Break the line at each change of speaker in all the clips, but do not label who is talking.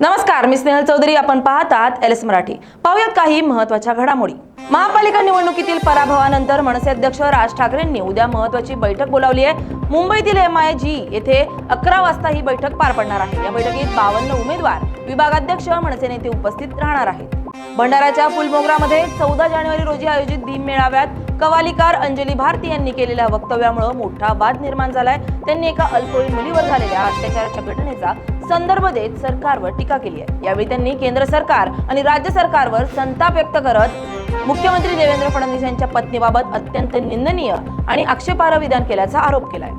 नमस्कार मी स्नेहल चौधरी. आपण पाहतात एल एस मराठी. पाहूयात काही महत्त्वाच्या घडामोडी. महापालिका निवडणुकीतील पराभवानंतर मनसे अध्यक्ष राज ठाकरेंनी उद्या महत्वाची बैठक बोलावली आहे. मुंबईतील एम आय जी येथे अकरा वाजता ही बैठक पार पडणार आहे. या बैठकीत बावन्न उमेदवार विभागाध्यक्ष मनसे नेते उपस्थित राहणार आहेत. भंडाऱ्याच्या फुलमोगरामध्ये चौदा जानेवारी रोजी आयोजित भीम मेळाव्यात कवालिकार अंजली भारती यांनी केलेल्या वक्तव्यामुळे मोठा वाद निर्माण झालाय. त्यांनी एका अल्पवयीन मुलीवर झालेल्या अत्याचाराच्या घटनेचा संदर्भ देत सरकारवर टीका केली आहे. यावेळी त्यांनी केंद्र सरकार आणि राज्य सरकारवर संताप व्यक्त करत मुख्यमंत्री देवेंद्र फडणवीस यांच्या पत्नीबाबत अत्यंत निंदनीय आणि आक्षेपार्ह विधान केल्याचा आरोप केलाय.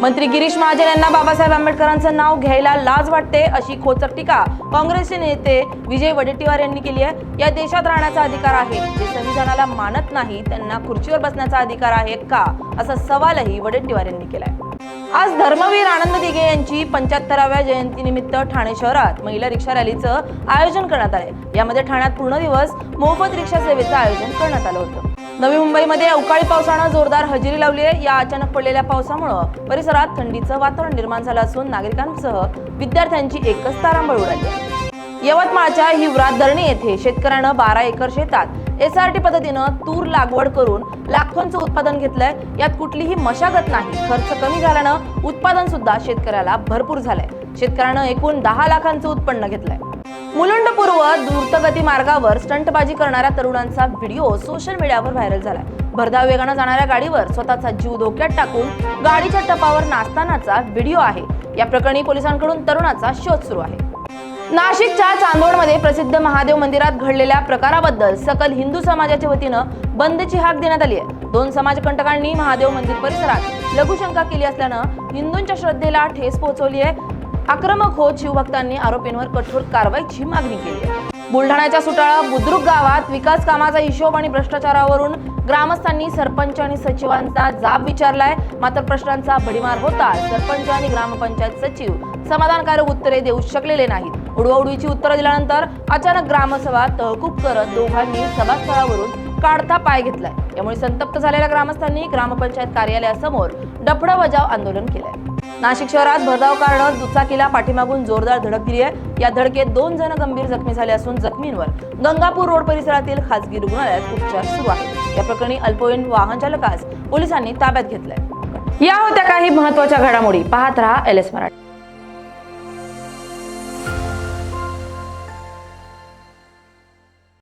मंत्री गिरीश महाजन यांना बाबासाहेब आंबेडकरांचं नाव घ्यायला लाज वाटते अशी खोचक टीका काँग्रेसचे नेते विजय वडेट्टीवार यांनी केली आहे. या देशात राहण्याचा अधिकार आहे. जे संविधानाला मानत नाही त्यांना खुर्चीवर बसण्याचा अधिकार आहे का? असा सवालही वडेट्टीवार यांनी केलाय. आज धर्मवीर आनंद दिघे यांची पंच्याहत्तराव्या जयंतीनिमित्त ठाणे शहरात महिला रिक्षा रॅलीचं आयोजन करण्यात आले यामध्ये ठाण्यात पूर्ण दिवस मोफत रिक्षा सेवेचं आयोजन करण्यात आलं होतं. नवी मुंबईमध्ये अवकाळी पावसानं जोरदार हजेरी लावली आहे या अचानक पडलेल्या पावसामुळं परिसरात थंडीचं वातावरण निर्माण झालं असून नागरिकांसह विद्यार्थ्यांची एकच तारांबळ उडाली आहे. यवतमाळच्या हिवरात धरणी येथे शेतकऱ्यानं बारा एकर शेतात एस आर टी पद्धतीनं तूर लागवड करून लाखोंचं उत्पादन घेतलंय. यात कुठलीही मशागत नाही. खर्च कमी झाल्यानं उत्पादन सुद्धा शेतकऱ्याला भरपूर झालंय. शेतकऱ्यानं एकूण दहा लाखांचं उत्पन्न घेतलंय. मुलुंड पूर्व द्रुतगती मार्गावर स्टंटबाजी करणाऱ्या तरुणांचा व्हिडिओ सोशल मीडियावर व्हायरल झालाय. भरधाव वेगानं जाणाऱ्या गाडीवर स्वतःचा जीव धोक्यात टाकून गाडीच्या टपावर नाचतानाचा व्हिडिओ आहे. या प्रकरणी पोलिसांकडून तरुणाचा शोध सुरू आहे. नाशिकच्या चांदोडमध्ये प्रसिद्ध महादेव मंदिरात घडलेल्या प्रकाराबद्दल सकल हिंदू समाजाच्या वतीनं बंदची हाक देण्यात आली आहे. दोन समाजकंटकांनी महादेव मंदिर परिसरात लघुशंका केली असल्यानं हिंदूंच्या श्रद्धेला ठेस पोहोचवली आहे. आक्रमक होत शिवभक्तांनी आरोपींवर कठोर कारवाईची मागणी केली आहे. बुलढाण्याच्या सुटाळा बुद्रुक गावात विकास कामाचा हिशोब आणि भ्रष्टाचारावरून ग्रामस्थांनी सरपंच आणि सचिवांचा जाब विचारलाय. मात्र प्रश्नांचा भडीमार होता सरपंच आणि ग्रामपंचायत सचिव समाधानकारक उत्तरे देऊ शकलेले नाहीत. उडवाउडवीची उत्तरं दिल्यानंतर अचानक ग्रामसभा तहकूब करत दोघांनी सभास्थळावरून काढता पाय घेतलाय. यामुळे संतप्त झालेल्या ग्रामस्थांनी ग्रामपंचायत कार्यालयासमोर डफडा बजाव आंदोलन केलंय. नाशिक शहरात भरधाव कारनं दुचाकीला पाठीमागून जोरदार धडक दिली आहे या धडकेत दोन जण गंभीर जखमी झाले असून जखमींवर गंगापूर रोड परिसरातील खासगी रुग्णालयात उपचार सुरू आहेत. या प्रकरणी अल्पवयीन वाहन चालकास पोलिसांनी ताब्यात घेतलंय. या होत्या काही महत्त्वाच्या घडामोडी. पाहत रहा एल एस मराठी.